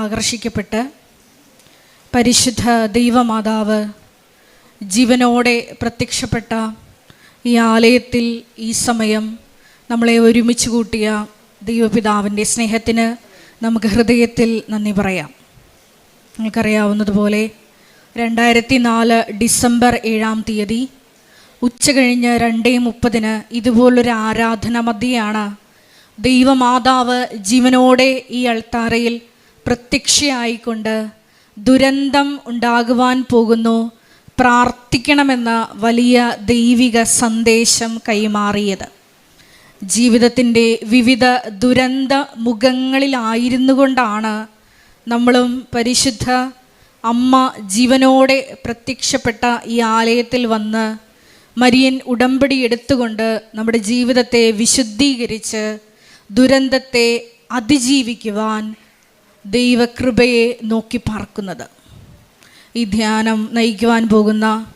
ആകർഷിക്കപ്പെട്ട് പരിശുദ്ധ ദൈവമാതാവ് ജീവനോടെ പ്രത്യക്ഷപ്പെട്ട ഈ ആലയത്തിൽ ഈ സമയം നമ്മളെ ഒരുമിച്ച് കൂട്ടിയ ദൈവപിതാവിന്റെ സ്നേഹത്തിന് നമുക്ക് ഹൃദയത്തിൽ നന്ദി പറയാം. നിങ്ങൾക്കറിയാവുന്നതുപോലെ രണ്ടായിരത്തി നാല് ഡിസംബർ ഏഴാം തീയതി ഉച്ച കഴിഞ്ഞ് രണ്ടേ മുപ്പതിന് ഇതുപോലൊരു ആരാധന മധ്യയാണ് ദൈവമാതാവ് ജീവനോടെ ഈ അൾത്താരയിൽ പ്രത്യക്ഷയായിക്കൊണ്ട് ദുരന്തം ഉണ്ടാകുവാൻ പോകുന്നു. പ്രാർത്ഥിക്കണമെന്ന വലിയ ദൈവിക സന്ദേശം കൈമാറിയത്. ജീവിതത്തിന്റെ വിവിധ ദുരന്ത മുഖങ്ങളിലായിരുന്നു കൊണ്ടാണ് നമ്മളും പരിശുദ്ധ അമ്മ ജീവനോടെ പ്രത്യക്ഷപ്പെട്ട ഈ ആലയത്തിൽ വന്ന് മരിയൻ ഉടമ്പടി എടുത്തുകൊണ്ട് നമ്മുടെ ജീവിതത്തെ വിശുദ്ധീകരിച്ച് ദുരന്തത്തെ അതിജീവിക്കുവാൻ ദൈവകൃപയെ നോക്കി പാർക്കുന്നത്. ഈ ധ്യാനം നയിക്കുവാൻ പോകുന്ന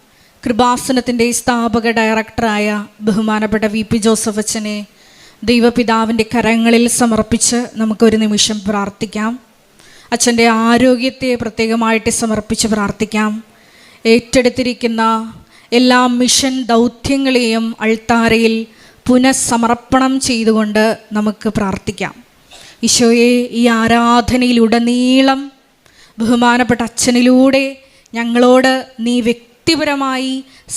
കൃപാസനത്തിന്റെ സ്ഥാപക ഡയറക്ടറായ ബഹുമാനപ്പെട്ട വി പി ജോസഫ് അച്ഛനെ ദൈവപിതാവിന്റെ കരങ്ങളിൽ സമർപ്പിച്ച് നമുക്കൊരു നിമിഷം പ്രാർത്ഥിക്കാം. അച്ഛന്റെ ആരോഗ്യത്തെ പ്രത്യേകമായിട്ട് സമർപ്പിച്ച് പ്രാർത്ഥിക്കാം. ഏറ്റെടുത്തിരിക്കുന്ന എല്ലാ മിഷൻ ദൗത്യങ്ങളെയും അൾത്താരയിൽ പുനഃസമർപ്പണം ചെയ്തുകൊണ്ട് നമുക്ക് പ്രാർത്ഥിക്കാം. ഈശോയെ ഈ ആരാധനയിലുടനീളം ബഹുമാനപ്പെട്ട അച്ഛനിലൂടെ ഞങ്ങളോട് നീ വ്യക്തിപരമായി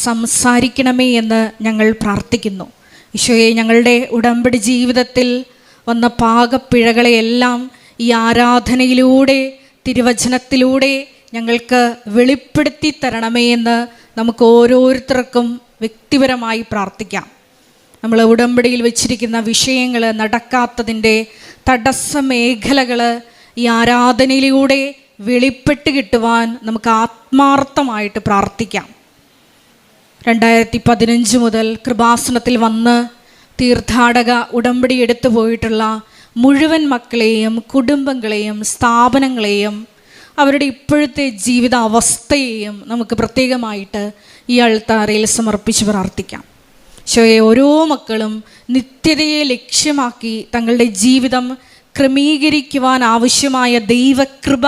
സംസാരിക്കണമേ എന്ന് ഞങ്ങൾ പ്രാർത്ഥിക്കുന്നു. ഈശോയെ ഞങ്ങളുടെ ഉടമ്പടി ജീവിതത്തിൽ വന്ന പാകപ്പിഴകളെയെല്ലാം ഈ ആരാധനയിലൂടെ തിരുവചനത്തിലൂടെ ഞങ്ങൾക്ക് വെളിപ്പെടുത്തി തരണമേ എന്ന് നമുക്ക് ഓരോരുത്തർക്കും വ്യക്തിപരമായി പ്രാർത്ഥിക്കാം. നമ്മൾ ഉടമ്പടിയിൽ വെച്ചിരിക്കുന്ന വിഷയങ്ങൾ നടക്കാത്തതിന്റെ തടസ്സ മേഖലകൾ ഈ ആരാധനയിലൂടെ വെളിപ്പെട്ട് കിട്ടുവാൻ നമുക്ക് ആത്മാർത്ഥമായിട്ട് പ്രാർത്ഥിക്കാം. രണ്ടായിരത്തി പതിനഞ്ച് മുതൽ കൃപാസനത്തിൽ വന്ന് തീർത്ഥാടക ഉടമ്പടി എടുത്തു പോയിട്ടുള്ള മുഴുവൻ മക്കളെയും കുടുംബങ്ങളെയും സ്ഥാപനങ്ങളെയും അവരുടെ ഇപ്പോഴത്തെ ജീവിത അവസ്ഥയെയും നമുക്ക് പ്രത്യേകമായിട്ട് ഈ അൾത്താരയിൽ സമർപ്പിച്ച് പ്രാർത്ഥിക്കാം. ശോയെ ഓരോ മക്കളും നിത്യതയെ ലക്ഷ്യമാക്കി തങ്ങളുടെ ജീവിതം ക്രമീകരിക്കുവാൻ ആവശ്യമായ ദൈവകൃപ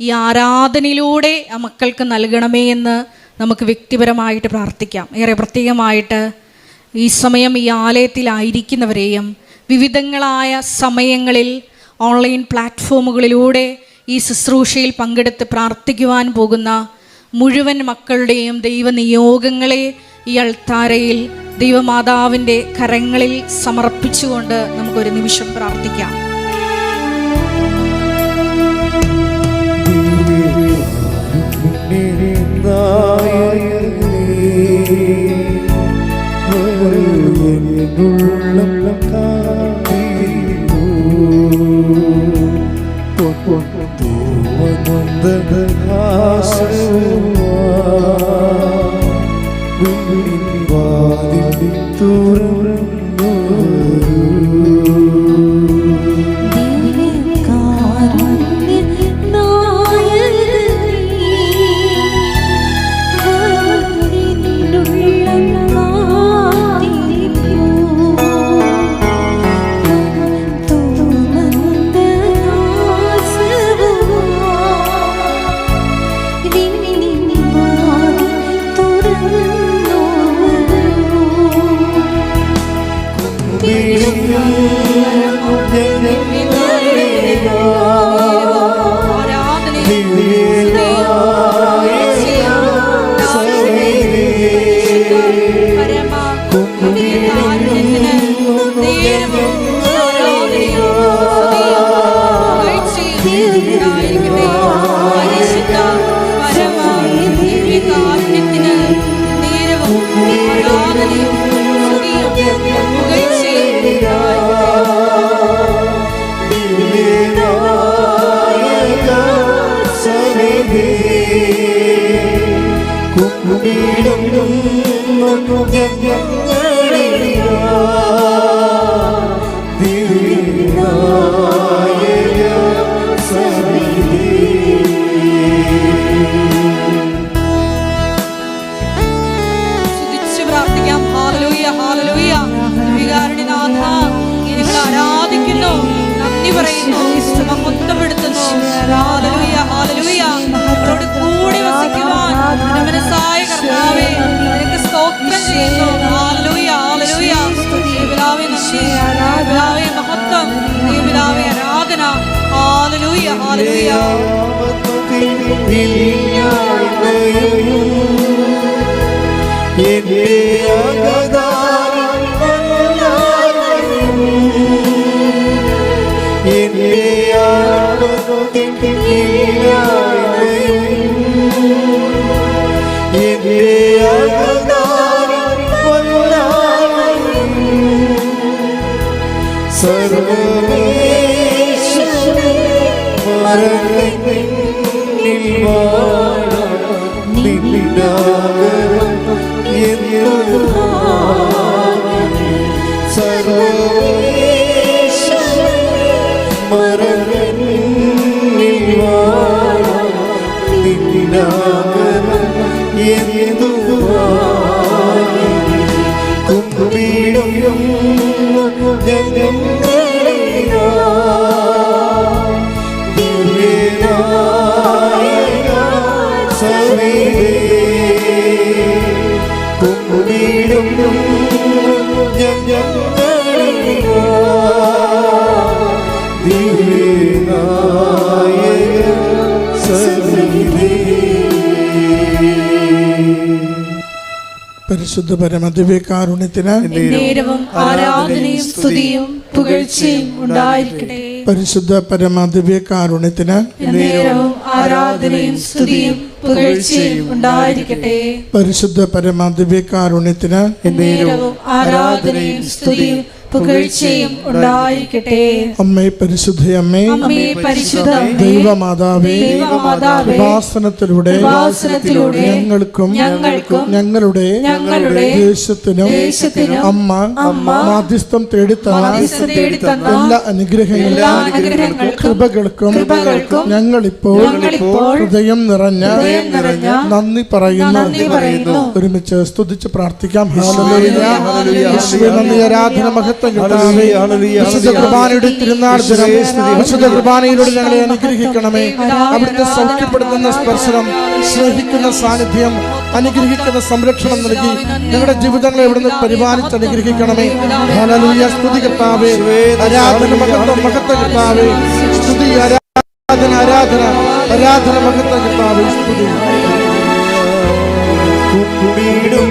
ഈ ആരാധനയിലൂടെ ആ മക്കൾക്ക് നൽകണമേ എന്ന് നമുക്ക് വ്യക്തിപരമായിട്ട് പ്രാർത്ഥിക്കാം. ഏറെ പ്രത്യേകമായിട്ട് ഈ സമയം ഈ ആലയത്തിലായിരിക്കുന്നവരെയും വിവിധങ്ങളായ സമയങ്ങളിൽ ഓൺലൈൻ പ്ലാറ്റ്ഫോമുകളിലൂടെ ഈ ശുശ്രൂഷയിൽ പങ്കെടുത്ത് പ്രാർത്ഥിക്കുവാൻ പോകുന്ന മുഴുവൻ മക്കളുടെയും ദൈവനിയോഗങ്ങളെ ഈ അൾത്താരയിൽ ദൈവമാതാവിന്റെ കരങ്ങളിൽ സമർപ്പിച്ചുകൊണ്ട് നമുക്കൊരു നിമിഷം പ്രാർത്ഥിക്കാം. സ്തുതിച്ച് മനസ്സായ കർത്താവേ നിനക്ക് സ്തോത്രം ചെയ്യുന്നു. ആലലൂയ ആലലൂയ ദൈവലാവേ നന്ദി. ദൈവലാവേ മഹത്വം. ദൈവലാവേ ആരാധന. ആലലൂയ ആലലൂയ എന്റെ അകതാരം എന്റെ ആത്മ തിട്ടില്ല സർവമേശ്വരൻ മരണത്തിൽ വാഴാൻ നിന്നിനാകരം പരിശുദ്ധ പരമദിവ്യകാരുണ്യത്തിന് കാരുണ്യത്തിന് ആരാധനയും സ്തുതിയും പുകഴ്ചയും ഉണ്ടായിരിക്കട്ടെ. പരിശുദ്ധ പരമദിവ്യകാരുണ്യത്തിന് കാരുണ്യത്തിന് ആരാധനയും സ്തുതിയും പുകഴ്ചയും ഉണ്ടായിരിക്കട്ടെ. പരിശുദ്ധ പരമദിവ്യകാരുണ്യത്തിന് കാരുണ്യത്തിന് ആരാധനയും സ്തുതിയും പുകഴ്ചയും ഉണ്ടായിരിക്കട്ടെ. അമ്മേ പരിശുദ്ധയമ്മേ അമ്മേ പരിശുദ്ധ ദൈവമാതാവേ ദൈവമാതാവേ, ഉപാസനത്തിലൂടെ ഉപാസനത്തിലൂടെ ഞങ്ങൾക്കും ഞങ്ങൾക്കും ഞങ്ങളുടെ ഞങ്ങളുടെ ദേശത്തിനും ദേശത്തിനും അമ്മ മാധ്യസ്ഥം തേടിത്തന്ന മാധ്യസ്ഥം തേടിത്തന്ന എല്ലാ അനുഗ്രഹങ്ങളും അനുഗ്രഹങ്ങൾക്കും കൃപകൾക്കും ഞങ്ങളിപ്പോൾ ഹൃദയം നിറഞ്ഞ നന്ദി പറയുന്നു. നന്ദി പറയുന്നു. ഒരുമിച്ച് സ്തുതിച്ച് പ്രാർത്ഥിക്കാം. ഹല്ലേലൂയ, ഹല്ലേലൂയ, യേശുവേ നന്ദി. ആരാധന മഹത്വം വിശുദ്ധ കുർബാനയുടെ തിരുനാൾ ദിനം വിശുദ്ധ കുർബാനയിലൂടെ ഞങ്ങളെ അനുഗ്രഹിക്കണമേ അവിടുത്തെ സൗഖ്യപ്പെടുത്തുന്ന സ്പർശനം സ്നേഹിക്കുന്ന സാന്നിധ്യം അനുഗ്രഹിക്കുന്ന സംരക്ഷണം നൽകി ഞങ്ങളുടെ ജീവിതങ്ങളെ ഇവിടുന്ന് പരിപാലിച്ച് അനുഗ്രഹിക്കണമേ ഹല്ലേലൂയ സ്തുതി കർത്താവേ ആരാധന കർത്താവേ സ്തുതി ആരാധന ആരാധന ആരാധന മഹത്വം കർത്താവേ സ്തുതി കുമ്പിടും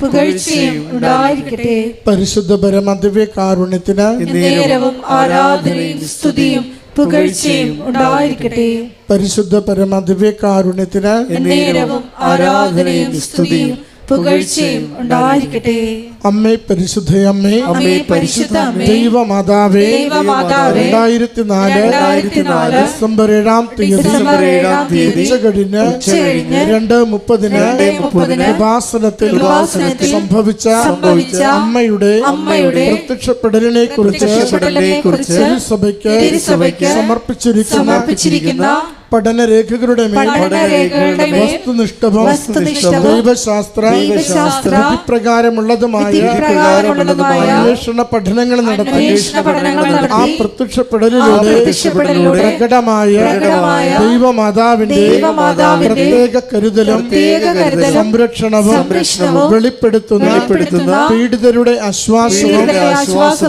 പുകഴ്ചയും ഉണ്ടായിരിക്കട്ടെ. പരിശുദ്ധ പരമദിവ്യകാരുണ്യത്തിന് നേരവും ആരാധനയും സ്തുതിയും പുകഴ്ചയും ഉണ്ടായിരിക്കട്ടെ. പരിശുദ്ധ നേരവും ആരാധനയും സ്തുതിയും പുകഴ്ചയും ഉണ്ടായിരിക്കട്ടെ. അമ്മേ അമ്മേ. പരിശുദ്ധ അമ്മേ. ദൈവമാതാവേ. ദൈവമാതാവേ, രണ്ടായിരത്തി നാല് രണ്ടായിരത്തി നാല് ഡിസംബർ ഏഴാം തീയതി. ഡിസംബർ ഏഴാം തീയതി. ഉച്ച ഉച്ചകഴിഞ്ഞ് രണ്ട് മുപ്പതിന് മുപ്പതിന് ഉപാസനത്തിൽ ഉപാസനത്തിൽ സംഭവിച്ച സംഭവിച്ച അമ്മയുടെ അമ്മയുടെ പ്രത്യക്ഷപ്പെടലിനെ കുറിച്ച് സഭയ്ക്ക് തിരുസഭയ്ക്ക് തിരുസഭയ്ക്ക് സമർപ്പിച്ചിരിക്കുന്ന സമർപ്പിച്ചിരിക്കുന്ന വസ്തുനിഷ്ഠവും വസ്തുനിഷ്ഠവും ദൈവശാസ്ത്ര വിധിപ്രകാരമുള്ളതുമായ അന്വേഷണ പഠനങ്ങൾ നടത്തി ആ പ്രത്യക്ഷപ്പെടലിലൂടെ പ്രകടമായ ദൈവമാതാവിന്റെ പ്രത്യേക കരുതലും സംരക്ഷണവും വെളിപ്പെടുത്തുന്ന പീഡിതരുടെ ആശ്വാസവും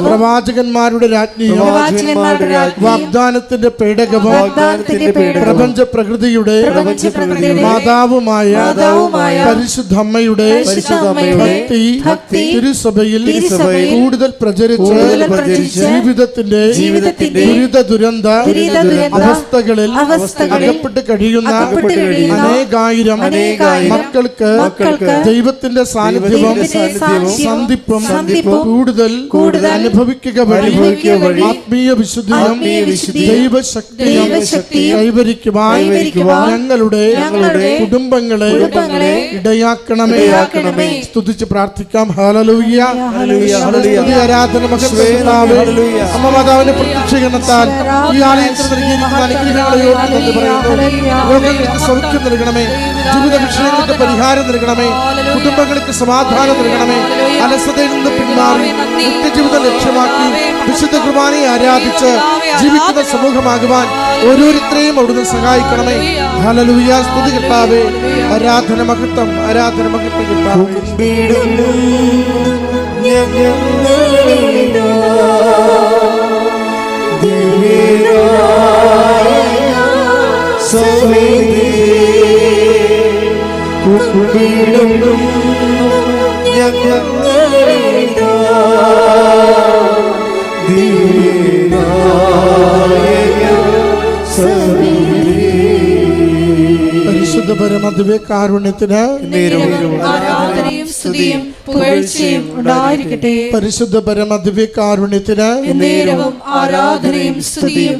പ്രവാചകന്മാരുടെ രാജ്ഞിയും വാഗ്ദാനത്തിന്റെ പേടകവും പ്രപഞ്ച പ്രകൃതിയുടെ പ്രപഞ്ചപ്രകൃതിയുടെ മാതാവുമായ പരിശുദ്ധമ്മയുടെ ഭക്തി തിരുസഭയിൽ കൂടുതൽ പ്രചരിച്ച് ജീവിതത്തിന്റെ ദുരിത ദുരന്ത അവസ്ഥകളിൽ അകപ്പെട്ട് കഴിയുന്ന അനേകായിരം മക്കൾക്ക് ദൈവത്തിന്റെ സാന്നിധ്യവും സന്ധിപ്പും കൂടുതൽ അനുഭവിക്കുക വഴി ആത്മീയ വിശുദ്ധിയും ദൈവശക്തിയും ദൈവശക്തിയും കൈവരിക്കുവാൻ ഞങ്ങളുടെ ഞങ്ങളുടെ കുടുംബങ്ങളെ കുടുംബങ്ങളെ ഇടയാക്കണമേ. ഇടയാക്കണമേ. സ്തുതിച്ച് പ്രാർത്ഥിക്കാം. സ്തുതി, ആരാധന. അമ്മ മാതാവിന്റെ പ്രത്യക്ഷീകരണത്താൽ ഈ ആലയത്തിൽ നൽകിയിരിക്കുന്ന അനുഗ്രഹങ്ങളെ ഓർത്ത് പറയുന്നു. രോഗങ്ങൾക്ക് സൗഖ്യം നൽകണമേ. ജീവിത വിഷയങ്ങൾക്ക് പരിഹാരം നൽകണമേ. കുടുംബങ്ങൾക്ക് സമാധാനം നൽകണമേ. അലസതയിൽ നിന്ന് പിന്മാറി നിത്യജീവിതം ലക്ഷ്യമാക്കി വിശുദ്ധ കുർബാനയെ ആരാധിച്ച് ജീവിക്കുന്ന സമൂഹമാകുവാൻ ഓരോരുത്തരെയും അവിടുന്ന് സഹായിക്കണമേ. ഹലലുയ സ്തുതി കിട്ടാവേ ആരാധന മഹത്വം ആരാധന മഹത്വം കിട്ടാവേ ദിവ്യനായ സന്നിധിയെ പരിശുദ്ധ പരമദിവ്യ കാരുണ്യത്തിന് പരിശുദ്ധ പരമദിവ്യ കാരുണ്യത്തിന് ആരാധനയും സ്തുതിയും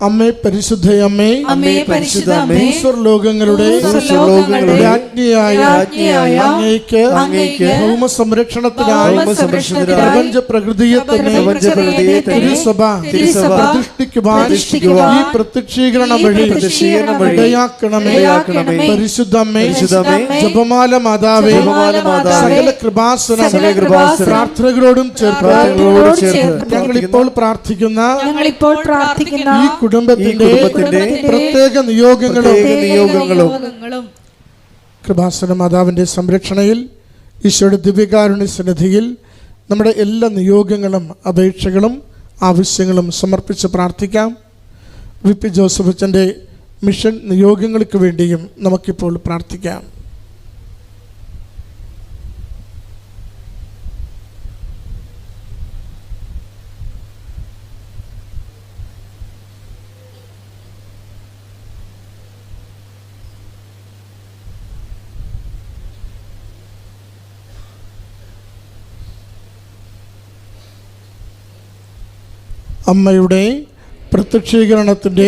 അമ്മേ പരിശുദ്ധയമ്മേ അമ്മേ. പരിശുദ്ധ അമ്മേ. ലോകങ്ങളുടെ ഭൂസ്വർലോകങ്ങളുടെ രാജ്ഞിയായ അങ്ങേക്ക് അങ്ങേക്ക് ഭൗമ സംരക്ഷണത്തിനായി പ്രപഞ്ച പ്രകൃതിയെ തന്നെ തിരുസഭ തിരുസഭ പ്രതിഷ്ഠിക്കുവാൻ ഈ പ്രത്യക്ഷീകരണം വഴി ഇടയാക്കണമേ. പരിശുദ്ധമ്മേ. പരിശുദ്ധമ്മേ, ജപമാല മാതാവേ. ജപമാല മാതാവേ, സകല കൃപാസന പ്രാർത്ഥനകളോടും ചേർത്ത് ഞങ്ങൾ ഇപ്പോൾ പ്രാർത്ഥിക്കുന്ന ഞങ്ങൾ ഇപ്പോൾ പ്രാർത്ഥിക്കുന്ന കുടുംബത്തിന്റെ പ്രത്യേക നിയോഗങ്ങളും നിയോഗങ്ങളും കൃപാസന മാതാവിന്റെ സംരക്ഷണയിൽ ഈശോയുടെ ദിവ്യകാരുണ്യ സന്നിധിയിൽ നമ്മുടെ എല്ലാ നിയോഗങ്ങളും അപേക്ഷകളും ആവശ്യങ്ങളും സമർപ്പിച്ച് പ്രാർത്ഥിക്കാം. വി പി ജോസഫ് അച്ഛന്റെ മിഷൻ നിയോഗങ്ങൾക്ക് വേണ്ടിയും നമുക്കിപ്പോൾ പ്രാർത്ഥിക്കാം. അമ്മയുടെ പ്രത്യക്ഷീകരണത്തിന്റെ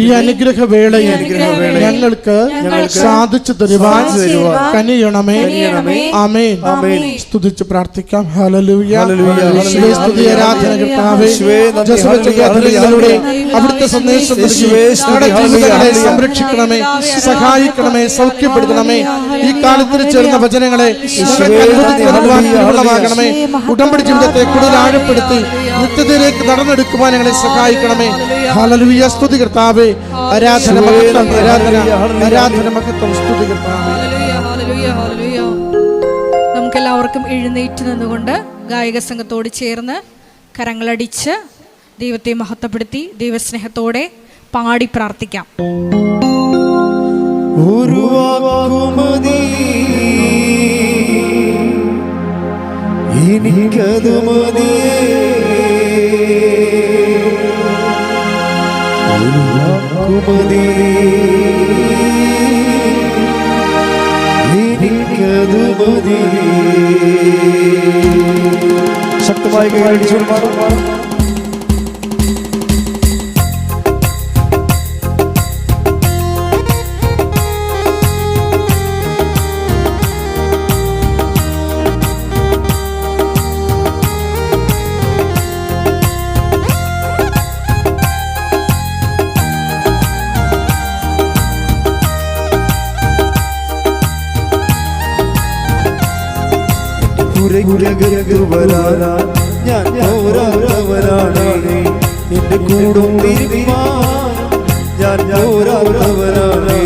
ഈ അനുഗ്രഹ വേളയിൽ ഞങ്ങൾക്ക് സാധിച്ചു തരുവാൻ കനിയണമേ. അമേ ആമേൻ. ആമേൻ. സ്തുതിച്ച് പ്രാർത്ഥിക്കാം. അവിടുത്തെ സന്ദേശം. സംരക്ഷിക്കണമേ. സഹായിക്കണമേ. സൗഖ്യപ്പെടുത്തണമേ. ഈ കാലത്തിൽ ചേർന്ന വചനങ്ങളെ ഉടമ്പടി ജീവിതത്തെ കൂടുതൽ ആഴപ്പെടുത്തി നിത്യതയിലേക്ക് നടന്നെടുക്കുവാൻ ഞങ്ങളെ സഹായിക്കണമേ. ഹല്ലേലൂയ സ്തുതി കർത്താവേ. ആരാധന മഹത്വം ആരാധന ആരാധന മഹത്വം സ്തുതി കർത്താവേ. Hallelujah, hallelujah, hallelujah. നമുക്കെല്ലാവർക്കും എഴുന്നേറ്റ് നിന്നുകൊണ്ട് ഗായക സംഘത്തോട് ചേർന്ന് കരങ്ങളടിച്ച് ദൈവത്തെ മഹത്വപ്പെടുത്തി ദൈവസ്നേഹത്തോടെ പാടി പ്രാർത്ഥിക്കാം. ഒരു വാക്കുമതി എനിക്കത് വാക്കുമതി എനിക്കത് മതിയേ ശക്തമായി കൈയടിച്ചു കുരകുരകു വരാനാ ഞാൻ പോരാത്തവനാണ്. എന്റെ കൂടും തീരുമാൻ ഞാൻ പോരാത്തവനാണ്.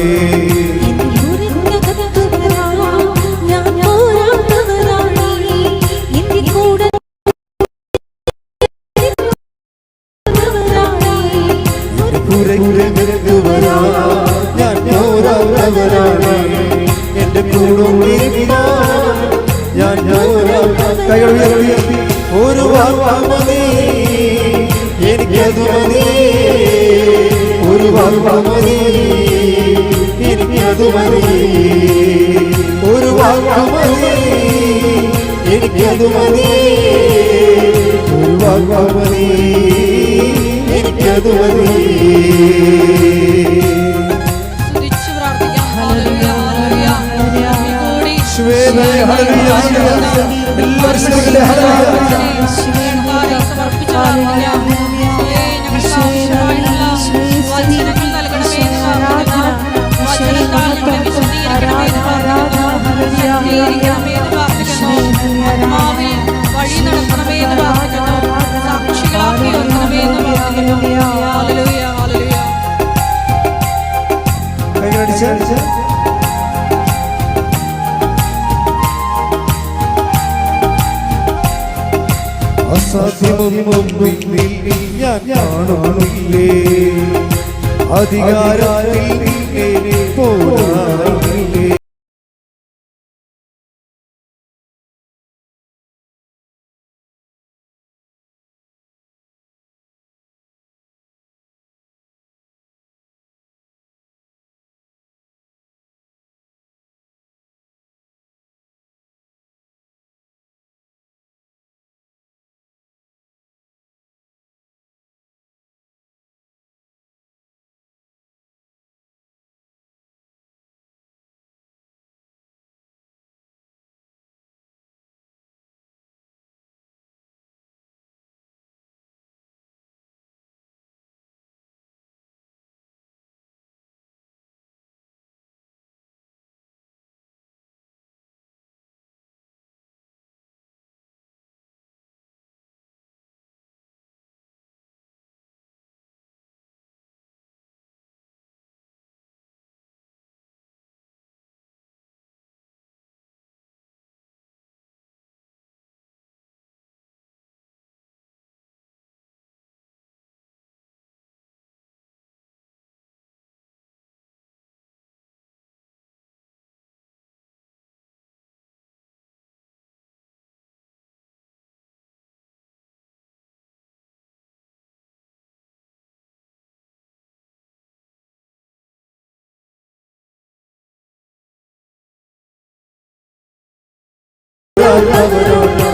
ആത്മാവിൽ വഴി നടത്തണമേ എന്ന് പ്രാർത്ഥിക്കുന്നു. സാക്ഷികളാക്കി വെക്കണമേ എന്ന് പ്രാർത്ഥിക്കുന്നു. നിന്നിൽ ഞാൻ കാണുന്നില്ലേ? അധികാരത്തിൽ പോരാടില്ലേ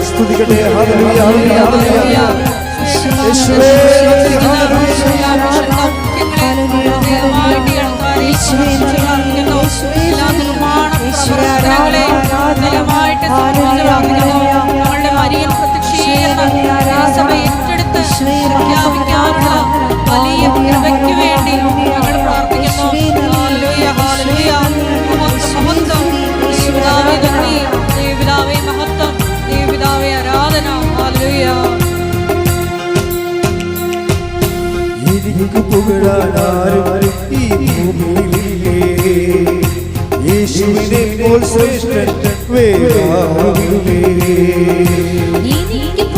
സ്തുതിക്കട്ടെ യേശുവേ. പുകഴാനാരും ഈ ഭൂമിയിലില്ലേ യേശുവിനെ പോൽ ശ്രേഷ്ഠൻ വേറാരുമില്ലേ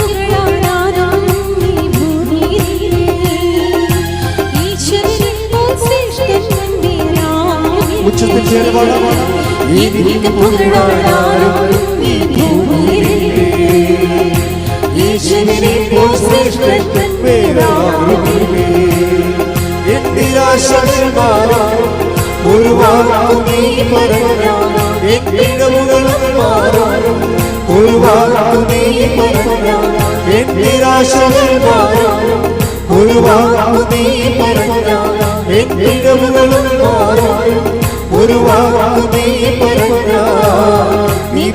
എനിക്ക്. ഉച്ചത്തിൽ. ഈശ്വരനെ. എന്തിനാശമാറാം ഒരു വാക്കും നീ പറഞ്ഞാൽ എന്തിനവുകളും മാറാം ഒരു വാക്കും നീ പറഞ്ഞാൽ എന്തിനാശകൾ മാറാം ഒരു വാക്കും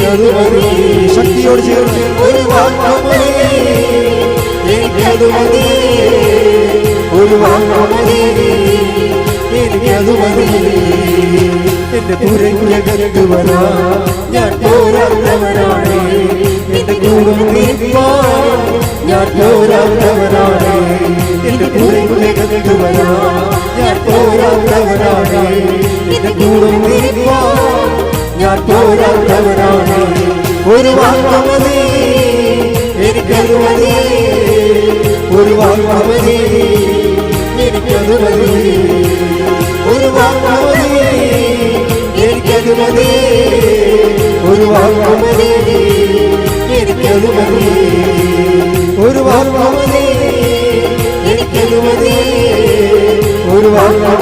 നീ പറഞ്ഞാൽ നീ പറഞ്ഞാൽ പാപം മാറാം നീ പറഞ്ഞാൽ ശാപം മാറാം നീ പറഞ്ഞാൽ പാപം മാറാം നീ പറഞ്ഞാൽ ശാപം മാറാം യേശുവേ നീ പറഞ്ഞാൽ മാറാനുള്ളൂ ഈശ്വരനെ നീ പറഞ്ഞാൽ മാറാം കൈകൾ ഉയർത്തി ഒരു വാക്ക് മതി ഒരു വാക്ക് മതി എനിക്കത് മതി ശക്തിയോട് ചേർന്ന് ഒരു വാക്ക് മതി എനിക്കത് മതി ഒരു വാക്ക് മതി എന്റെ പുരയ്ക്കകത്ത് വരാ. ഞാൻ പോരാത്തവനാണ് എന്റെ നീക്കുവാൻ ഞാൻ പോരാത്തവനാണ് എന്റെ പുരയ്ക്കകത്ത് വരാ. ഞാൻ പോരാത്തവനാണ് എന്റെ കൂടെ നീക്കുവാൻ ഞാൻ പോരാത്തവനാണ് ഒരു വാങ്ങമതി എനിക്കത് മതി ഒരു വാങ്ങമതി എനിക്കത് മതി ഒരു വാങ്ങമതി എനിക്കത് മതി ഒരു വാങ്ങമതി എനിക്കത് മതി ഒരു വാങ്ങമതി എനിക്കത് മതി ഒരു വാങ്ങ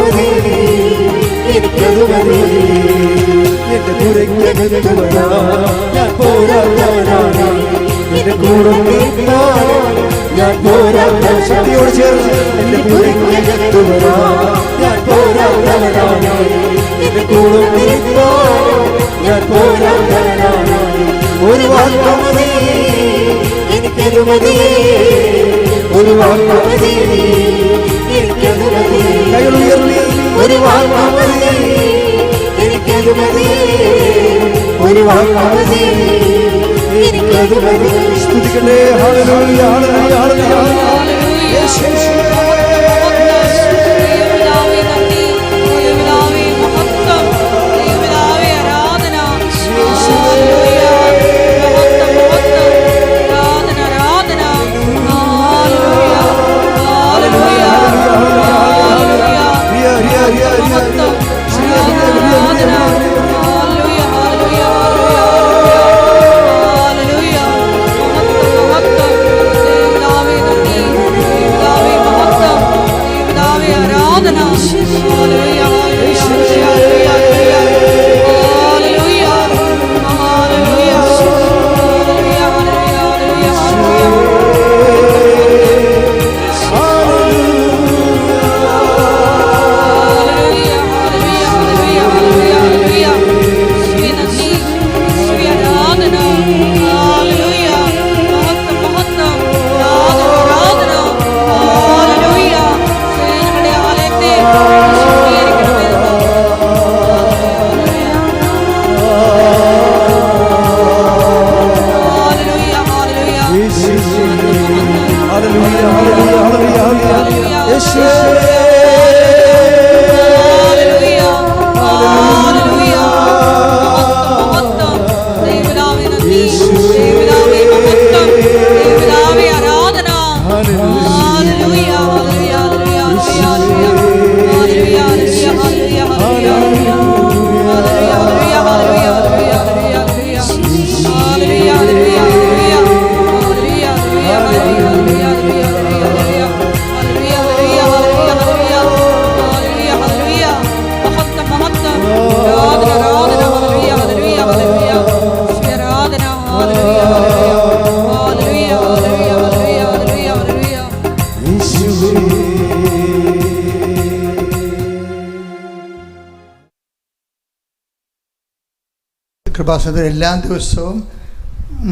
ഞാൻ പോരാത്തവനാണ് എന്റെ കൂടെ ഞാൻ പോരാത്ത ശക്തിയോട് ചേർന്ന് എന്റെ കൂടെ ഞാൻ പോരാത്തവനാണ് എന്റെ കൂടെ ഞാൻ പോരാത്തവനാണ് ഒരു വാക്കുമതി എനിക്കനുമതി ഒരു വാക്കുമതി എനിക്കനുമതി ഒരു വാക്കുമതി എനിക്കനുമതി ഒരു സ്തുതിക്കട്ടെ. ഹാലലൂയ ഹാലലൂയ ഹാലലൂയ യേശുവേ കൃപാസനത്തിൽ എല്ലാ ദിവസവും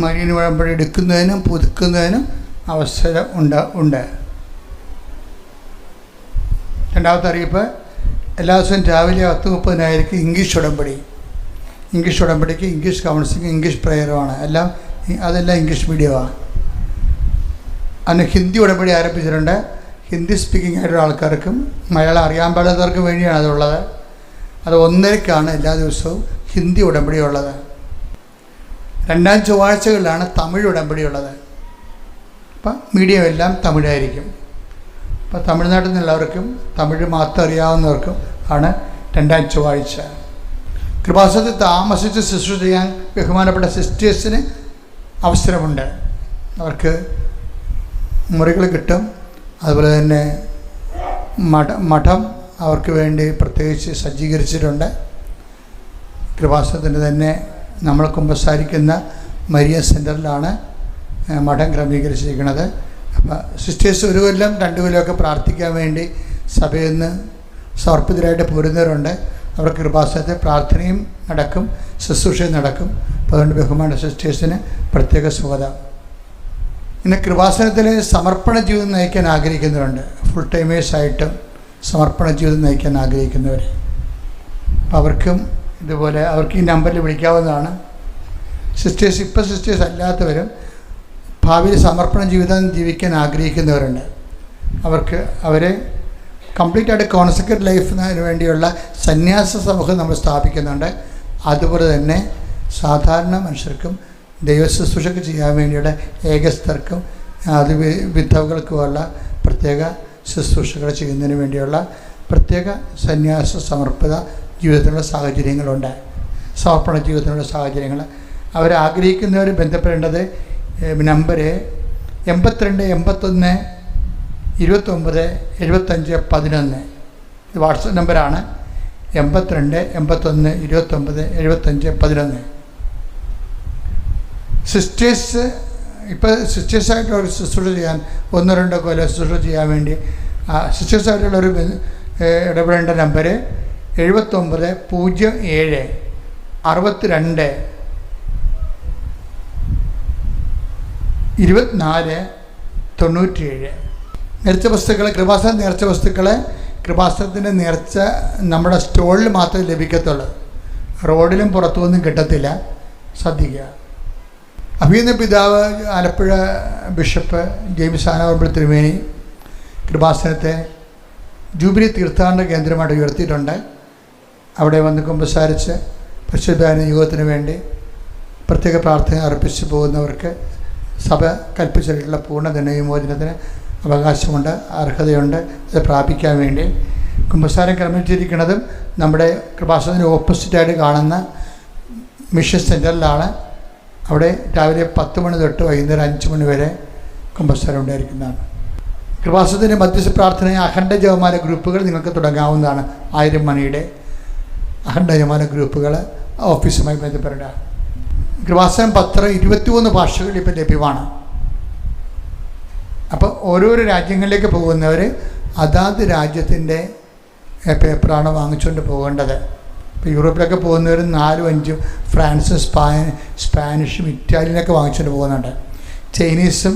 മരീന ഉടമ്പടി എടുക്കുന്നതിനും പുതുക്കുന്നതിനും അവസരം ഉണ്ട് ഉണ്ട്. രണ്ടാമത്തെ അറിയിപ്പ് എല്ലാ ദിവസവും രാവിലെ പത്ത് മുപ്പതിനായിരിക്കും ഇംഗ്ലീഷ് ഉടമ്പടി. ഇംഗ്ലീഷ് ഉടമ്പടിക്ക് ഇംഗ്ലീഷ് കൗൺസിലിംഗ് ഇംഗ്ലീഷ് പ്രേയറുമാണ്. എല്ലാം അതെല്ലാം ഇംഗ്ലീഷ് മീഡിയമാണ്. അന്ന് ഹിന്ദി ഉടമ്പടി ആരംഭിച്ചിട്ടുണ്ട്. ഹിന്ദി സ്പീക്കിംഗ് ആയിട്ടുള്ള ആൾക്കാർക്കും മലയാളം അറിയാൻ പാടാത്തവർക്കും വേണ്ടിയാണ് അതുള്ളത്. അത് ഒന്നരക്കാണ് എല്ലാ ദിവസവും ഹിന്ദി ഉടമ്പടി ഉള്ളത്. രണ്ടാം ചൊവ്വാഴ്ചകളിലാണ് തമിഴ് ഉടമ്പടി ഉള്ളത് അപ്പം മീഡിയം എല്ലാം തമിഴായിരിക്കും. അപ്പോൾ തമിഴ്നാട്ടിൽ നിന്നുള്ളവർക്കും തമിഴ് മാത്രം അറിയാവുന്നവർക്കും ആണ് രണ്ടാം ചൊവ്വാഴ്ച. കൃപാസത്തിൽ താമസിച്ച് ശുശ്രൂഷ ചെയ്യാൻ ബഹുമാനപ്പെട്ട സിസ്റ്റേഴ്സിന് അവസരമുണ്ട്. അവർക്ക് മുറികൾ കിട്ടും. അതുപോലെ തന്നെ മഠ മഠം അവർക്ക് വേണ്ടി പ്രത്യേകിച്ച് സജ്ജീകരിച്ചിട്ടുണ്ട്. കൃപാസനത്തിന്റെ തന്നെ നമ്മൾ കുമ്പസാരിക്കുന്ന മരിയ സെന്ററിലാണ് മഠം ക്രമീകരിച്ചിരിക്കുന്നത്. അപ്പോൾ സിസ്റ്റേഴ്സ് ഒരു കൊല്ലം രണ്ട് കൊല്ലമൊക്കെ പ്രാർത്ഥിക്കാൻ വേണ്ടി സഭയിൽ നിന്ന് സമർപ്പിതരായിട്ട് പോരുന്നവരുണ്ട്. അവർക്ക് കൃപാസനത്തെ പ്രാർത്ഥനയും നടക്കും ശുശ്രൂഷയും നടക്കും. അപ്പോൾ അതുകൊണ്ട് ബഹുമാന സിസ്റ്റേഴ്സിന് പ്രത്യേക സ്വാഗതം. പിന്നെ കൃപാസനത്തിൽ സമർപ്പണ ജീവിതം നയിക്കാൻ ആഗ്രഹിക്കുന്നവരുണ്ട്. ഫുൾ ടൈമേഴ്സായിട്ടും സമർപ്പണ ജീവിതം നയിക്കാൻ ആഗ്രഹിക്കുന്നവർ അവർക്കും ഇതുപോലെ അവർക്ക് ഈ നമ്പറിൽ വിളിക്കാവുന്നതാണ്. സിസ്റ്റേഴ്സ് ഇപ്പം സിസ്റ്റേഴ്സ് അല്ലാത്തവരും ഭാവിയിൽ സമർപ്പണ ജീവിതം ജീവിക്കാൻ ആഗ്രഹിക്കുന്നവരുണ്ട്. അവർക്ക് അവരെ കംപ്ലീറ്റ് ആയിട്ട് കോൺസെക്രറ്റ് ലൈഫിന് വേണ്ടിയുള്ള സന്യാസ സമൂഹം നമ്മൾ സ്ഥാപിക്കുന്നുണ്ട്. അതുപോലെ തന്നെ സാധാരണ മനുഷ്യർക്കും ദൈവശുശ്രൂഷക്ക് ചെയ്യാൻ വേണ്ടിയുള്ള ഏകസ്ഥർക്കും അത് വിധവകൾക്കുമുള്ള പ്രത്യേക ശുശ്രൂഷകൾ ചെയ്യുന്നതിന് വേണ്ടിയുള്ള പ്രത്യേക സന്യാസ സമർപ്പിത ജീവിതത്തിലുള്ള സാഹചര്യങ്ങളുണ്ട്. സമർപ്പണ ജീവിതത്തിലുള്ള സാഹചര്യങ്ങൾ. അവരാഗ്രഹിക്കുന്നവർ ബന്ധപ്പെടേണ്ടത് നമ്പർ എൺപത്തിരണ്ട് എൺപത്തൊന്ന് ഇരുപത്തൊമ്പത് എഴുപത്തഞ്ച് പതിനൊന്ന്. ഇത് വാട്സപ്പ് നമ്പറാണ്. എൺപത്തിരണ്ട് എൺപത്തൊന്ന് ഇരുപത്തൊമ്പത് എഴുപത്തഞ്ച് പതിനൊന്ന്. സിസ്റ്റേഴ്സ് ഇപ്പോൾ സിസ്റ്റേഴ്സായിട്ടുള്ള ഒരു ശുശ്രൂഷ ചെയ്യാൻ ഒന്നോ രണ്ടോ കൊല്ലം ശുശ്രൂഷ ചെയ്യാൻ വേണ്ടി സിസ്റ്റേഴ്സായിട്ടുള്ള ഒരു ഇടപെടേണ്ട നമ്പർ എഴുപത്തൊമ്പത് പൂജ്യം ഏഴ് അറുപത്തിരണ്ട് ഇരുപത്തിനാല് തൊണ്ണൂറ്റിയേഴ്. നേർച്ച വസ്തുക്കൾ കൃപാസന നേർച്ച വസ്തുക്കൾ കൃപാസനത്തിന്റെ നേർച്ച നമ്മുടെ സ്റ്റോളിൽ മാത്രമേ ലഭിക്കത്തുള്ളൂ. റോഡിലും പുറത്തുനിന്നും കിട്ടത്തില്ല. ശ്രദ്ധിക്കുക. അഭിനന്ദ പിതാവ് ആലപ്പുഴ ബിഷപ്പ് ജെയിംസ് ആനവർബിൾ തിരുമേനി കൃപാസനത്തെ ജൂബിലി തീർത്ഥാടന കേന്ദ്രമായിട്ട് ഉയർത്തിയിട്ടുണ്ട്. അവിടെ വന്ന് കുമ്പസാരിച്ച് പരിശുദ്ധാന യുഗത്തിന് വേണ്ടി പ്രത്യേക പ്രാർത്ഥന അർപ്പിച്ച് പോകുന്നവർക്ക് സഭ കൽപ്പിച്ചിട്ടുള്ള പൂർണ ധനവിമോചനത്തിന് അവകാശമുണ്ട് അർഹതയുണ്ട് അത് പ്രാപിക്കാൻ വേണ്ടി. കുമ്പസാരം ക്രമിച്ചിരിക്കുന്നതും നമ്മുടെ കൃപാസനത്തിന് ഓപ്പോസിറ്റായിട്ട് കാണുന്ന മിഷൻ സെന്ററിലാണ് അവിടെ രാവിലെ പത്ത് മണി തൊട്ട് വൈകുന്നേരം അഞ്ച് മണി വരെ കുമ്പസാരം ഉണ്ടായിരിക്കുന്നതാണ്. കൃപാസനത്തിന്റെ മധ്യസ്ഥ പ്രാർത്ഥന അഖണ്ഡ ജവമാല ഗ്രൂപ്പുകൾ നിങ്ങൾക്ക് തുടങ്ങാവുന്നതാണ് ആയിരം മണിയുടെ അഖണ്ഡ ജപമാല ഗ്രൂപ്പുകൾ ഓഫീസുമായി ബന്ധപ്പെടേണ്ട കൃപാസനം പത്രം ഇരുപത്തിമൂന്ന് ഭാഷകളിൽ ഇപ്പോൾ ലഭ്യമാണ്. അപ്പോൾ ഓരോരോ രാജ്യങ്ങളിലേക്ക് പോകുന്നവർ അതാത് രാജ്യത്തിന്റെ പേപ്പറാണ് വാങ്ങിച്ചുകൊണ്ട് പോകേണ്ടത്. ഇപ്പോൾ യൂറോപ്പിലൊക്കെ പോകുന്നവർ നാലും അഞ്ചും ഫ്രാൻസും സ്പാ സ്പാനിഷും ഇറ്റാലിയനൊക്കെ വാങ്ങിച്ചുകൊണ്ട് പോകുന്നുണ്ട്. ചൈനീസും